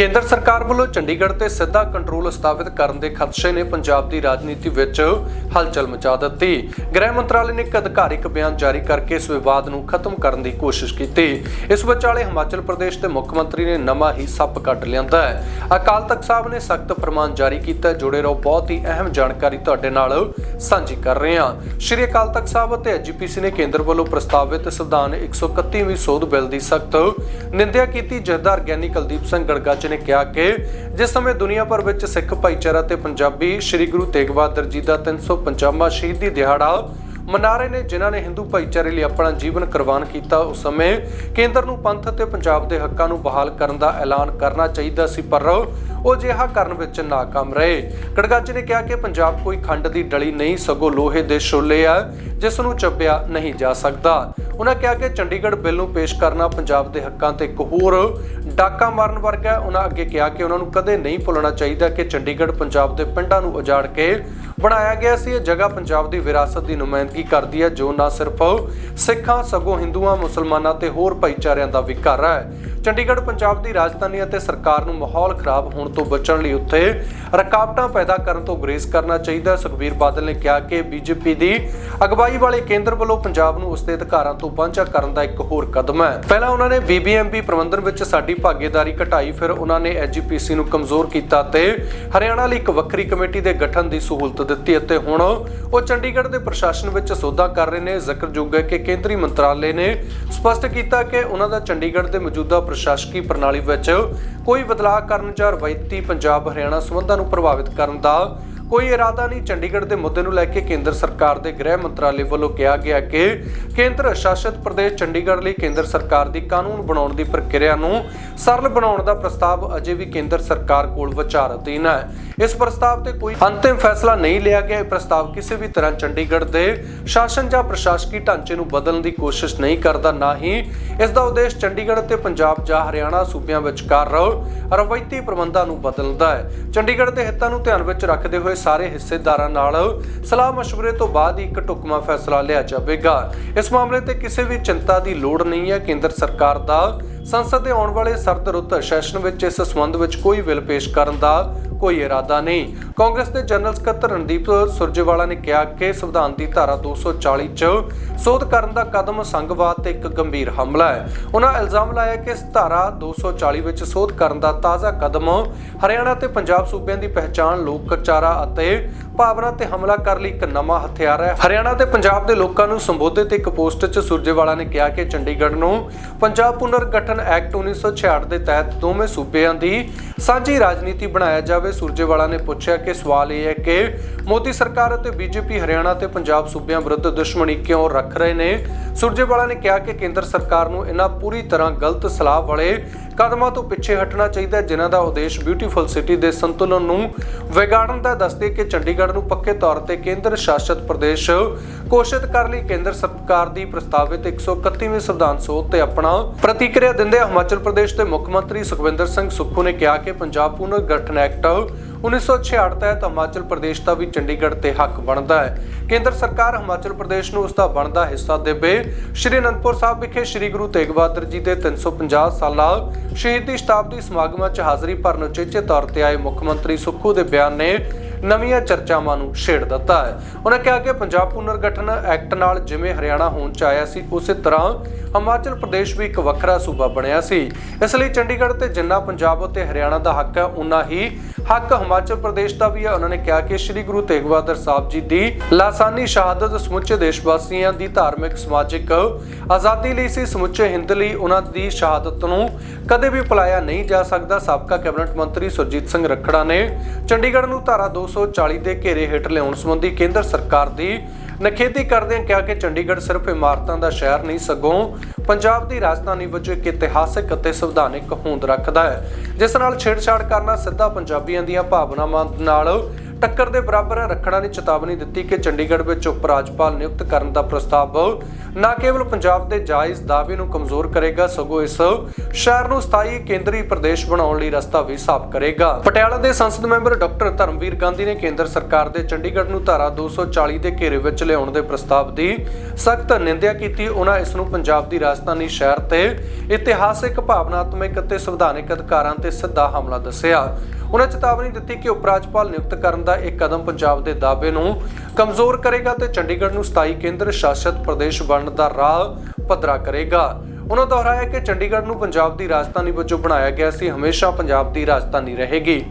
ਕੇਂਦਰ ਸਰਕਾਰ ਵੱਲੋਂ ਚੰਡੀਗੜ੍ਹ ਤੇ ਸਿੱਧਾ ਕੰਟਰੋਲ ਸਥਾਪਿਤ ਕਰਨ ਦੇ ਖਦਸ਼ੇ ਨੇ ਪੰਜਾਬ ਦੀ ਰਾਜਨੀਤੀ ਵਿੱਚ ਹਲਚਲ ਮਚਾ ਦਿੱਤੀ। ਗ੍ਰਹਿ ਮੰਤਰਾਲੇ ਨੇ ਇੱਕ ਅਧਿਕਾਰਿਕ ਬਿਆਨ ਜਾਰੀ ਕਰਕੇ ਇਸ ਵਿਵਾਦ ਨੂੰ ਖਤਮ ਕਰਨ ਦੀ ਕੋਸ਼ਿਸ਼ ਕੀਤੀ। ਇਸ ਵਿਚਾਲੇ ਹਿਮਾਚਲ ਪ੍ਰਦੇਸ਼ ਦੇ ਮੁੱਖ ਮੰਤਰੀ ਨੇ ਨਵਾਂ ਹੀ ਸੱਪ ਕੱਢ ਲਿਆਂਦਾ ਹੈ। ਅਕਾਲ ਤਖਤ ਸਾਹਿਬ ਨੇ ਸਖਤ ਫਰਮਾਨ ਜਾਰੀ ਕੀਤਾ ਜੁੜੇ ਰਹੋ ਬਹੁਤ ਹੀ ਅਹਿਮ ਜਾਣਕਾਰੀ ਤੁਹਾਡੇ ਨਾਲ ਸਾਂਝੀ ਕਰ ਰਹੇ ਹਾਂ। ਸ਼੍ਰੀ ਅਕਾਲ ਤਖਤ ਸਾਹਿਬ ਅਤੇ ਐਜੀਪੀਸੀ ਨੇ ਕੇਂਦਰ ਵੱਲੋਂ ਪ੍ਰਸਤਾਵਿਤ ਸੰਵਿਧਾਨ 131ਵੀਂ ਸੋਧ ਬਿੱਲ ਦੀ ਸਖਤ ਨਿੰਦਿਆ ਕੀਤੀ। ਜਥੇਦਾਰ ਗਿਆਨੀ ਕੁਲਦੀਪ ਸਿੰਘ ਗੜਗਾ ਨੇ ਕਿਹਾ ਕਿ ਜਿਸ ਸਮੇਂ ਦੁਨੀਆ ਭਰ ਵਿੱਚ ਸਿੱਖ ਭਾਈਚਾਰਾ ਤੇ ਪੰਜਾਬੀ ਸ੍ਰੀ ਗੁਰੂ ਤੇਗ ਬਹਾਦਰ ਜੀ ਦਾ 350ਵਾਂ ਸ਼ਹੀਦੀ ਦਿਹਾੜਾ ਮਨਾ ਰਹੇ ਨੇ, ਜਿਨ੍ਹਾਂ ਨੇ ਹਿੰਦੂ ਭਾਈਚਾਰੇ ਲਈ ਆਪਣਾ ਜੀਵਨ ਕੁਰਬਾਨ ਕੀਤਾ, ਉਸ ਸਮੇਂ ਕੇਂਦਰ ਨੂੰ ਪੰਥ ਅਤੇ ਪੰਜਾਬ ਦੇ ਹੱਕਾਂ ਨੂੰ ਬਹਾਲ ਕਰਨ ਦਾ ਐਲਾਨ ਕਰਨਾ ਚਾਹੀਦਾ ਸੀ। ਪਰ ਉਹ ਜਿਹਾ ਕਰਨ ਵਿੱਚ ਨਾਕਾਮ ਰਹੇ। ਗੜਗੱਜ ਨੇ ਕਿਹਾ ਕਿ ਪੰਜਾਬ ਕੋਈ ਖੰਡ ਦੀ ਡਲੀ ਨਹੀਂ, ਸਗੋਂ ਲੋਹੇ ਦੇ ਛੋਲੇ ਆ, ਜਿਸ ਨੂੰ ਚੱਬਿਆ ਨਹੀਂ ਜਾ ਸਕਦਾ। ਉਹਨਾਂ ਕਿਹਾ ਕਿ ਚੰਡੀਗੜ੍ਹ ਬਿੱਲ ਨੂੰ ਪੇਸ਼ ਕਰਨਾ ਪੰਜਾਬ ਦੇ ਹੱਕਾਂ ਤੇ ਇੱਕ ਹੋਰ ਡਾਕਾ ਮਾਰਨ ਵਰਗਾ ਉਹਨਾਂ ਅੱਗੇ ਕਿਹਾ ਕਿ ਉਹਨਾਂ ਨੂੰ ਕਦੇ ਨਹੀਂ ਭੁੱਲਣਾ ਚਾਹੀਦਾ ਕਿ ਚੰਡੀਗੜ੍ਹ ਪੰਜਾਬ ਦੇ ਪਿੰਡਾਂ ਨੂੰ ਉਜਾੜ ਕੇ ਬਣਾਇਆ ਗਿਆ ਸੀ। ਇਹ ਜਗ੍ਹਾ ਪੰਜਾਬ ਦੀ ਵਿਰਾਸਤ ਦੀ ਨੁਮਾਇੰਦਗੀ ਕਰਦੀ ਹੈ, ਜੋ ਨਾ ਸਿਰਫ ਸਿੱਖਾਂ, ਸਗੋਂ ਹਿੰਦੂਆਂ, ਮੁਸਲਮਾਨਾਂ ਤੇ ਹੋਰ ਭਾਈਚਾਰਿਆਂ ਦਾ ਵੀ ਘਰ ਹੈ। ਚੰਡੀਗੜ੍ਹ, ਪੰਜਾਬ ਦੀ ਰਾਜਧਾਨੀ ਅਤੇ ਸਰਕਾਰ ਨੂੰ ਮਾਹੌਲ ਖਰਾਬ ਹੋਣ ਤੋਂ ਬਚਣ ਲਈ ਉੱਥੇ ਰੁਕਾਵਟਾਂ ਪੈਦਾ ਕਰਨ ਤੋਂ ਗੁਰੇਜ਼ ਕਰਨਾ ਚਾਹੀਦਾ ਸੁਖਬੀਰ ਬਾਦਲ ਨੇ ਕਿਹਾ ਕਿ ਬੀਜੇਪੀ ਦੀ ਅਗਵਾਈ ਵਾਲੇ ਕੇਂਦਰ ਵੱਲੋਂ ਪੰਜਾਬ ਨੂੰ ਉਸ ਦੇ ਅਧਿਕਾਰਾਂ ਤੋਂ ਵਾਂਝਾ ਕਰਨ ਦਾ ਇੱਕ ਹੋਰ ਕਦਮ ਹੈ। ਪਹਿਲਾਂ ਉਹਨਾਂ ਨੇ ਬੀਬੀਐਮਬੀ ਪ੍ਰਬੰਧਨ ਵਿੱਚ ਸਾਡੀ ਭਾਗੀਦਾਰੀ ਘਟਾਈ, ਫਿਰ ਉਹਨਾਂ ਨੇ ਐਜੀਪੀਸੀ ਨੂੰ ਕਮਜ਼ੋਰ ਕੀਤਾ ਤੇ ਹਰਿਆਣਾ ਲਈ ਇੱਕ ਵੱਖਰੀ ਕਮੇਟੀ ਦੇ ਗਠਨ ਦੀ ਸਹੂਲਤ ਦਿੱਤੀ ਅਤੇ ਹੁਣ ਉਹ ਚੰਡੀਗੜ੍ਹ ਦੇ ਪ੍ਰਸ਼ਾਸਨ ਵਿੱਚ ਸੋਧਾਂ ਕਰ ਰਹੇ ਨੇ। ਜ਼ਿਕਰਯੋਗ ਹੈ ਕਿ ਕੇਂਦਰੀ ਮੰਤਰਾਲੇ ਨੇ ਸਪਸ਼ਟ ਕੀਤਾ ਕਿ ਉਹਨਾਂ ਦਾ ਚੰਡੀਗੜ੍ਹ ਦੇ ਮੌਜੂਦਾ ਪ੍ਰਸ਼ਾਸਕੀ ਪ੍ਰਣਾਲੀ ਵਿੱਚ ਕੋਈ ਬਦਲਾਅ ਕਰਨ ਜਾਂ ਰਵਾਇਤੀ ਪੰਜਾਬ ਹਰਿਆਣਾ ਸੰਬੰਧਾਂ ਨੂੰ ਪ੍ਰਭਾਵਿਤ ਕਰਨ ਦਾ ਕੋਈ ਇਰਾਦਾ ਨਹੀਂ। ਚੰਡੀਗੜ੍ਹ ਦੇ ਮੁੱਦੇ ਨੂੰ ਲੈ ਕੇ ਕੇਂਦਰ ਸਰਕਾਰ ਦੇ ਗ੍ਰਹਿ ਮੰਤਰਾਲੇ ਵੱਲੋਂ ਕਿਹਾ ਗਿਆ ਕਿ ਕੇਂਦਰ ਸ਼ਾਸਿਤ ਪ੍ਰਦੇਸ਼ ਚੰਡੀਗੜ੍ਹ ਲਈ ਕੇਂਦਰ ਸਰਕਾਰ ਦੀ ਕਾਨੂੰਨ ਬਣਾਉਣ ਦੀ ਪ੍ਰਕਿਰਿਆ ਨੂੰ ਸਰਲ ਬਣਾਉਣ ਦਾ ਪ੍ਰਸਤਾਵ ਅਜੇ ਵੀ ਕੇਂਦਰ ਸਰਕਾਰ ਕੋਲ ਵਿਚਾਰਾਧੀਨ ਹੈ। ਇਸ ਪ੍ਰਸਤਾਵ ਤੇ ਕੋਈ ਅੰਤਿਮ ਫੈਸਲਾ ਨਹੀਂ ਲਿਆ ਗਿਆ। ਇਹ ਪ੍ਰਸਤਾਵ ਕਿਸੇ ਵੀ ਤਰ੍ਹਾਂ ਚੰਡੀਗੜ੍ਹ ਦੇ ਸ਼ਾਸਨ ਜਾਂ ਪ੍ਰਸ਼ਾਸਕੀ ਢਾਂਚੇ ਨੂੰ ਬਦਲਣ ਦੀ ਕੋਸ਼ਿਸ਼ ਨਹੀਂ ਕਰਦਾ, ਨਾ ਹੀ ਇਸ ਦਾ ਉਦੇਸ਼ ਚੰਡੀਗੜ੍ਹ ਤੇ ਪੰਜਾਬ ਜਾਂ ਹਰਿਆਣਾ ਸੂਬਿਆਂ ਵਿਚਕਾਰ ਰਵਾਇਤੀ ਪ੍ਰਬੰਧਾਂ ਨੂੰ ਬਦਲਦਾ ਹੈ। ਚੰਡੀਗੜ੍ਹ ਦੇ ਹਿੱਤਾਂ ਨੂੰ ਧਿਆਨ ਵਿੱਚ ਰੱਖਦੇ ਹੋਏ ਸਾਰੇ ਹਿੱਸੇਦਾਰਾਂ ਨਾਲ ਸਲਾਹ ਮਸ਼ਵਰੇ ਤੋਂ ਬਾਅਦ ਹੀ ਇੱਕ ਢੁਕਵਾਂ ਫੈਸਲਾ ਲਿਆ ਜਾਵੇਗਾ। ਇਸ ਮਾਮਲੇ ਤੇ ਕਿਸੇ ਵੀ ਚਿੰਤਾ ਦੀ ਲੋੜ ਨਹੀਂ ਹੈ। ਕੇਂਦਰ ਸਰਕਾਰ ਦਾ ਸੰਸਦ ਦੇ ਆਉਣ ਵਾਲੇ ਸਰਦ ਰੁੱਤ ਸੈਸ਼ਨ ਵਿੱਚ ਇਸ ਸੰਬੰਧ ਵਿੱਚ ਕੋਈ ਬਿੱਲ ਪੇਸ਼ ਕਰਨ ਦਾ ਕੋਈ ਇਰਾਦਾ ਨਹੀਂ। ਕਾਂਗਰਸ ਦੇ ਜਨਰਲ ਸਕੱਤਰ ਰਣਦੀਪ ਸੁਰਜੇਵਾਲਾ ਨੇ ਕਿਹਾ ਕਿ ਸੰਵਿਧਾਨ ਦੀ ਧਾਰਾ 240 ਚ ਸੋਧ ਕਰਨ ਦਾ ਕਦਮ ਸੰਘਵਾਦ ਤੇ ਇੱਕ ਗੰਭੀਰ ਹਮਲਾ ਹੈ। ਉਹਨਾਂ ਇਲਜ਼ਾਮ ਲਾਇਆ ਕਿ ਇਸ ਧਾਰਾ 240 ਵਿੱਚ ਸੋਧ ਕਰਨ ਦਾ ਤਾਜ਼ਾ ਕਦਮ ਹਰਿਆਣਾ ਤੇ ਪੰਜਾਬ ਸੂਬਿਆਂ ਦੀ ਪਹਿਚਾਣ, ਲੋਕਚਾਰਾ ਅਤੇ ਭਾਵਨਾ ਤੇ ਹਮਲਾ ਕਰਨ ਲਈ ਇੱਕ ਨਵਾਂ ਹਥਿਆਰ ਹੈ। ਹਰਿਆਣਾ ਤੇ ਪੰਜਾਬ ਦੇ ਲੋਕਾਂ ਨੂੰ ਸੰਬੋਧਿਤ ਇੱਕ ਪੋਸਟ 'ਚ ਸੁਰਜੇਵਾਲਾ ਨੇ ਕਿਹਾ ਕਿ ਚੰਡੀਗੜ੍ਹ ਨੂੰ ਪੰਜਾਬ ਪੁਨਰਗਠਨ ਐਕਟ 1966 ਦੇ ਤਹਿਤ ਦੋਵੇਂ ਸੂਬਿਆਂ ਦੀ ਸਾਂਝੀ ਰਾਜਨੀਤੀ ਬਣਾਇਆ ਜਾਵੇ। ਸੁਰਜੇਵਾਲਾ ਨੇ ਪੁੱਛਿਆ ਕਿ ਸਵਾਲ ਇਹ ਹੈ ਕਿ ਮੋਦੀ ਸਰਕਾਰ ਅਤੇ ਬੀਜੇਪੀ ਹਰਿਆਣਾ ਤੇ ਪੰਜਾਬ ਸੂਬਿਆਂ ਵਿਰੁੱਧ ਦੁਸ਼ਮਣੀ ਕਿਉਂ ਰੱਖ ਰਹੇ ਨੇ? ਸੁਰਜੇਵਾਲਾ ਨੇ ਕਿਹਾ ਕਿ ਕੇਂਦਰ ਸਰਕਾਰ ਨੂੰ ਇਹਨਾਂ ਪੂਰੀ ਤਰ੍ਹਾਂ ਗਲਤ ਸਲਾਹ ਵਾਲੇ ਕਦਮਾਂ ਤੋਂ ਪਿੱਛੇ ਹਟਣਾ ਚਾਹੀਦਾ ਹੈ, ਜਿਨ੍ਹਾਂ ਦਾ ਉਦੇਸ਼ ਬਿਊਟੀਫੁਲ ਸਿਟੀ ਦੇ ਸੰਤੁਲਨ ਨੂੰ ਵਿਗਾੜਨ ਦਾ ਦੱਸਦੇ ਕਿ ਚੰਡੀਗੜ੍ਹ ਨੂੰ ਪੱਕੇ ਤੌਰ ਤੇ ਕੇਂਦਰ ਸ਼ਾਸਿਤ ਪ੍ਰਦੇਸ਼ ਘੋਸ਼ਿਤ ਕਰਨ ਲਈ ਕੇਂਦਰ ਸਰਕਾਰ ਦੀ ਪ੍ਰਸਤਾਵਿਤ 131ਵੀਂ ਸੰਵਿਧਾਨ ਸੋਧ ਤੇ ਆਪਣਾ ਪ੍ਰਤੀਕਿਰਿਆ ਦਿੰਦੇ ਹਿਮਾਚਲ ਪ੍ਰਦੇਸ਼ ਦੇ ਮੁੱਖ ਮੰਤਰੀ ਸੁਖਵਿੰਦਰ ਸਿੰਘ ਸੁੱਖੂ ਨੇ ਕਿਹਾ ਕਿ ਪੰਜਾਬ ਪੁਨਰ ਗਠਨ ਐਕਟ 1966 ਤਹਿਤ ਹਿਮਾਚਲ ਪ੍ਰਦੇਸ਼ ਦਾ ਵੀ ਚੰਡੀਗੜ੍ਹ ਤੇ ਹੱਕ ਬਣਦਾ ਹੈ। ਕੇਂਦਰ ਸਰਕਾਰ ਹਿਮਾਚਲ ਪ੍ਰਦੇਸ਼ ਨੂੰ ਉਸ ਦਾ ਬਣਦਾ ਹਿੱਸਾ ਦੇਵੇ। ਸ਼੍ਰੀ ਅਨੰਦਪੁਰ ਸਾਹਿਬ ਵਿਖੇ ਸ਼੍ਰੀ ਗੁਰੂ ਤੇਗ ਬਹਾਦਰ ਜੀ ਦੇ 350 ਸਾਲਾ ਸ਼ਹੀਦੀ ਸ਼ਤਾਬਦੀ ਸਮਾਗਮਾਂ 'ਚ ਹਾਜ਼ਰੀ ਭਰਨ ਉਚੇਚੇ ਤੌਰ ਤੇ ਆਏ ਮੁੱਖ ਮੰਤਰੀ ਸੁੱਖੂ ਦੇ ਬਿਆਨ ਨੇ ਨਵੀਆਂ ਚਰਚਾਵਾਂ ਨੂੰ ਛੇੜ ਦਿੱਤਾ ਹੈ। ਉਹਨਾਂ ਕਿਹਾ ਕਿ ਪੰਜਾਬ ਪੁਨਰਗਠਨ ਐਕਟ ਨਾਲ ਜਿਵੇਂ ਹਰਿਆਣਾ ਹੋਂਦ 'ਚ ਆਇਆ ਸੀ, ਉਸੇ ਤਰ੍ਹਾਂ ਹਿਮਾਚਲ ਪ੍ਰਦੇਸ਼ ਵੀ ਇੱਕ ਵੱਖਰਾ ਸੂਬਾ ਬਣਿਆ ਸੀ। ਇਸ ਲਈ ਚੰਡੀਗੜ੍ਹ ਤੇ ਜਿੰਨਾ ਪੰਜਾਬ ਅਤੇ ਹਰਿਆਣਾ ਦਾ ਹੱਕ ਹੈ ਉਨਾ ਹੀ ਹੱਕ ਹਿਮਾਚਲ ਪ੍ਰਦੇਸ਼ ਦਾ ਵੀ ਹੈ। ਉਹਨਾਂ ਨੇ ਕਿਹਾ ਕਿ ਸ੍ਰੀ ਗੁਰੂ ਤੇਗ ਬਹਾਦਰ ਸਾਹਿਬ ਜੀ ਦੀ ਲਾਸਾਨੀ ਸ਼ਹਾਦਤ ਸਮੁੱਚੇ ਦੇਸ਼ ਵਾਸੀਆਂ ਦੀ ਧਾਰਮਿਕ, ਸਮਾਜਿਕ ਆਜ਼ਾਦੀ ਲਈ ਸੀ, ਸਮੁੱਚੇ ਹਿੰਦ ਲਈ ਉਹਨਾਂ ਦੀ ਸ਼ਹਾਦਤ ਨੂੰ ਕਦੇ ਵੀ ਭੁਲਾਇਆ ਨਹੀਂ ਜਾ ਸਕਦਾ। ਸਾਬਕਾ ਕੈਬਨਿਟ ਮੰਤਰੀ ਸੁਰਜੀਤ ਸਿੰਘ ਰੱਖੜਾ ਨੇ ਚੰਡੀਗੜ੍ਹ ਨੂੰ ਧਾਰਾ 240 ਦੇ ਘੇਰੇ ਹੇਠ ਲਿਆਉਣ ਸੰਬੰਧੀ ਕੇਂਦਰ ਸਰਕਾਰ ਦੀ ਨਖੇਦੀ ਕਰਦਿਆਂ ਕਿਹਾ ਕਿ ਚੰਡੀਗੜ੍ਹ ਸਿਰਫ ਇਮਾਰਤਾਂ ਦਾ ਸ਼ਹਿਰ ਨਹੀਂ, ਸਗੋਂ ਪੰਜਾਬ ਦੀ ਰਾਜਧਾਨੀ ਵਜੋਂ ਇੱਕ ਇਤਿਹਾਸਕ ਅਤੇ ਸੰਵਿਧਾਨਿਕ ਹੋਂਦ ਰੱਖਦਾ ਹੈ, ਜਿਸ ਨਾਲ ਛੇੜਛਾੜ ਕਰਨਾ ਸਿੱਧਾ ਪੰਜਾਬੀਆਂ ਦੀਆਂ ਭਾਵਨਾਵਾਂ ਨਾਲ ਟੱਕਰ ਦੇ ਬਰਾਬਰ ਰੱਖਣਾ ਨੇ ਚੇਤਾਵਨੀ ਦਿੱਤੀ ਕਿ ਚੰਡੀਗੜ੍ਹ ਵਿੱਚ ਉਪ ਰਾਜਪਾਲ ਨਿਯੁਕਤ ਕਰਨ ਦਾ ਪ੍ਰਸਤਾਵ ਨਾ ਕੇਵਲ ਪੰਜਾਬ ਦੇ ਜਾਇਜ਼ ਦਾਅਵੇ ਨੂੰ ਕਮਜ਼ੋਰ ਕਰੇਗਾ, ਸਗੋਂ ਇਸ ਸ਼ਹਿਰ ਨੂੰ ਸਥਾਈ ਕੇਂਦਰੀ ਪ੍ਰਦੇਸ਼ ਬਣਾਉਣ ਲਈ ਰਸਤਾ ਵੀ ਸਾਫ਼ ਕਰੇਗਾ। ਪਟਿਆਲਾ ਦੇ ਸੰਸਦ ਮੈਂਬਰ ਡਾਕਟਰ ਧਰਮਵੀਰ ਗਾਂਧੀ ਨੇ ਕੇਂਦਰ ਸਰਕਾਰ ਦੇ ਚੰਡੀਗੜ੍ਹ ਨੂੰ ਧਾਰਾ 240 ਦੇ ਘੇਰੇ ਵਿੱਚ ਲਿਆਉਣ ਦੇ ਪ੍ਰਸਤਾਵ ਦੀ ਸਖਤ ਨਿੰਦਿਆ ਕੀਤੀ। ਉਹਨਾਂ ਇਸ ਨੂੰ ਪੰਜਾਬ ਦੀ ਰਾਜਧਾਨੀ ਸ਼ਹਿਰ ਤੇ ਇਤਿਹਾਸਿਕ, ਭਾਵਨਾਤਮਕ ਅਤੇ ਸੰਵਿਧਾਨਿਕ ਅਧਿਕਾਰਾਂ ਤੇ ਸਿੱਧਾ ਹਮਲਾ ਦੱਸਿਆ। ਉਹਨਾਂ ਚੇਤਾਵਨੀ ਦਿੱਤੀ ਕਿ ਉਪ ਰਾਜਪਾਲ ਨਿਯੁਕਤ ਕਰਨ ਦਾ ਇਹ ਕਦਮ ਪੰਜਾਬ ਦੇ ਦਾਅਵੇ ਨੂੰ ਕਮਜ਼ੋਰ ਕਰੇਗਾ ਤੇ ਚੰਡੀਗੜ੍ਹ ਨੂੰ ਸਥਾਈ ਕੇਂਦਰ ਸ਼ਾਸਿਤ ਪ੍ਰਦੇਸ਼ ਬਣਨ ਦਾ ਰਾਹ ਪੱਧਰਾ ਕਰੇਗਾ। ਉਹਨਾਂ ਦੁਹਰਾਇਆ ਕਿ ਚੰਡੀਗੜ੍ਹ ਨੂੰ ਪੰਜਾਬ ਦੀ ਰਾਜਧਾਨੀ ਵਜੋਂ ਬਣਾਇਆ ਗਿਆ ਸੀ, ਹਮੇਸ਼ਾ ਪੰਜਾਬ ਦੀ ਰਾਜਧਾਨੀ ਰਹੇਗੀ।